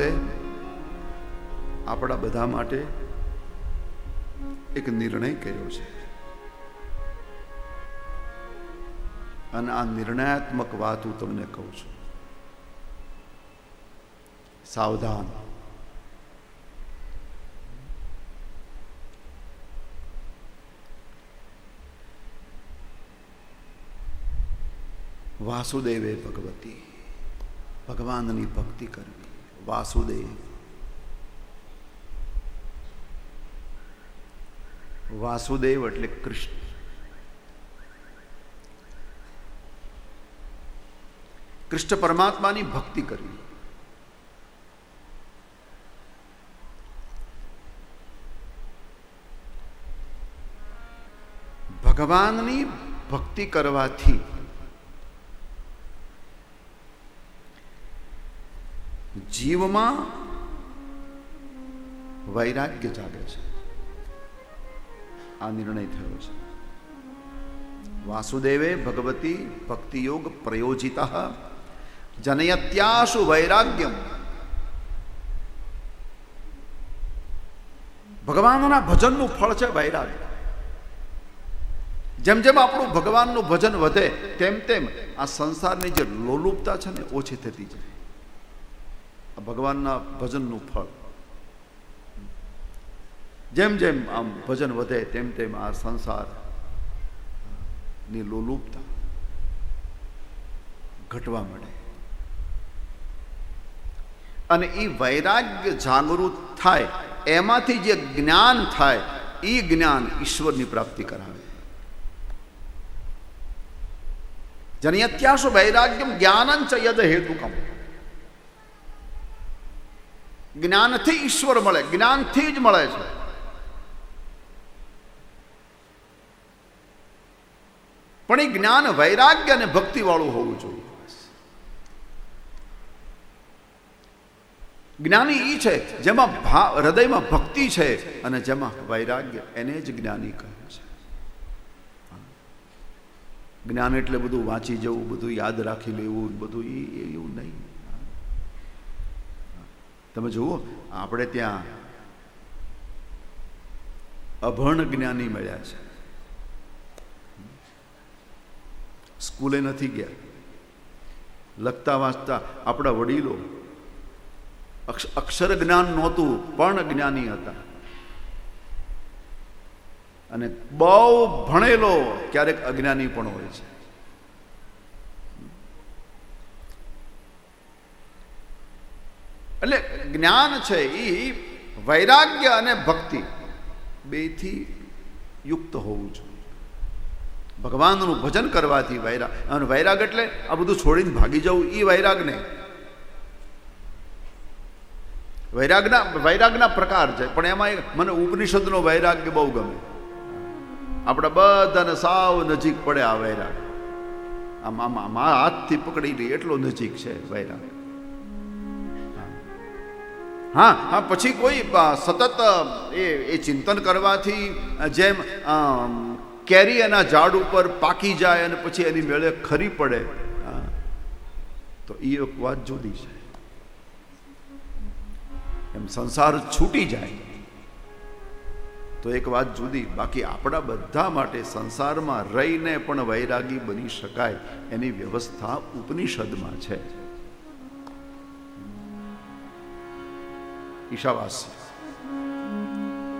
વખતે આપણા બધા માટે એક નિર્ણય કર્યો છે. અને આ નિર્ણયાત્મક વાત હું તમને કહું છું. સાવધાન. વાસુદેવે ભગવતી, ભગવાનની ભક્તિ કરવી. વાસુદેવ. વાસુદેવ એટલે કૃષ્ણ. કૃષ્ણ પરમાત્માની ભક્તિ કરવી. ભગવાનની ભક્તિ કરવાથી જીવમાં વૈરાગ્ય જાગે છે. આ નિર્ણય થયો છે. વાસુદેવે ભગવતી ભક્તિયોગ પ્રયોજિત જનયત્યાશુ વૈરાગ્યમ. ભગવાનના ભજનનું ફળ છે વૈરાગ્ય. જેમ જેમ આપણું ભગવાનનું ભજન વધે, તેમ તેમ આ સંસારની જે લોલુપતા છે ને, ઓછી થતી જાય. આ ભગવાનના ભજનનું ફળ. જેમ જેમ આમ ભજન વધે તેમ તેમ આ સંસારની લોલુપતા ઘટવા મળે અને એ વૈરાગ્ય જાગૃત થાય, એમાંથી જે જ્ઞાન થાય એ જ્ઞાન ઈશ્વરની પ્રાપ્તિ કરાવે. જનયત્યાશુ વૈરાગ્યમ જ્ઞાનં ચ યદ હેતુકમ. જ્ઞાનથી ઈશ્વર મળે જ્ઞાનથી જ મળે છે. પણ એ જ્ઞાન વૈરાગ્ય અને ભક્તિ વાળું હોવું જોઈએ. જ્ઞાની એ છે, જેમાં ભાવ હૃદયમાં ભક્તિ છે અને જેમાં વૈરાગ્ય, એને જ જ્ઞાની કહે છે. જ્ઞાન એટલે બધું વાંચી જવું, બધું યાદ રાખી લેવું, બધું એ એવું નહીં. તમે જુઓ, આપણે ત્યાં અભણ જ્ઞાની મળ્યા છે. સ્કૂલે નથી ગયા. લખતા વાંચતા આપણા વડીલો અક્ષર જ્ઞાન નહોતું, પણ જ્ઞાની હતા. અને બહુ ભણેલો ક્યારેક અજ્ઞાની પણ હોય છે. એટલે જ્ઞાન છે એ વૈરાગ્ય અને ભક્તિ બેથી યુક્ત હોવું જોઈએ. ભગવાનનું ભજન કરવાથી વૈરાગ અને વૈરાગ એટલે આ બધું છોડીને ભાગી જવું એ વૈરાગ નહીં. વૈરાગના વૈરાગના પ્રકાર છે, પણ એમાં મને ઉપનિષદનો વૈરાગ્ય બહુ ગમે. આપણા બધાને સાવ નજીક પડે આ વૈરાગ. આમ આમ હાથથી પકડી લઈએ એટલો નજીક છે વૈરાગ. હા હા, પછી કોઈ સતત એ એ ચિંતન કરવાથી જેમ કેરી એના ઝાડ ઉપર પાકી જાય અને પછી એની મેળે ખરી પડે તો એ એક વાત જુદી છે. એમ સંસાર છૂટી જાય, તો એક વાત જુદી, બાકી આપણા બધા માટે સંસારમાં રહીને પણ વૈરાગી બની શકાય, એની વ્યવસ્થા ઉપનિષદમાં છે. إن شاء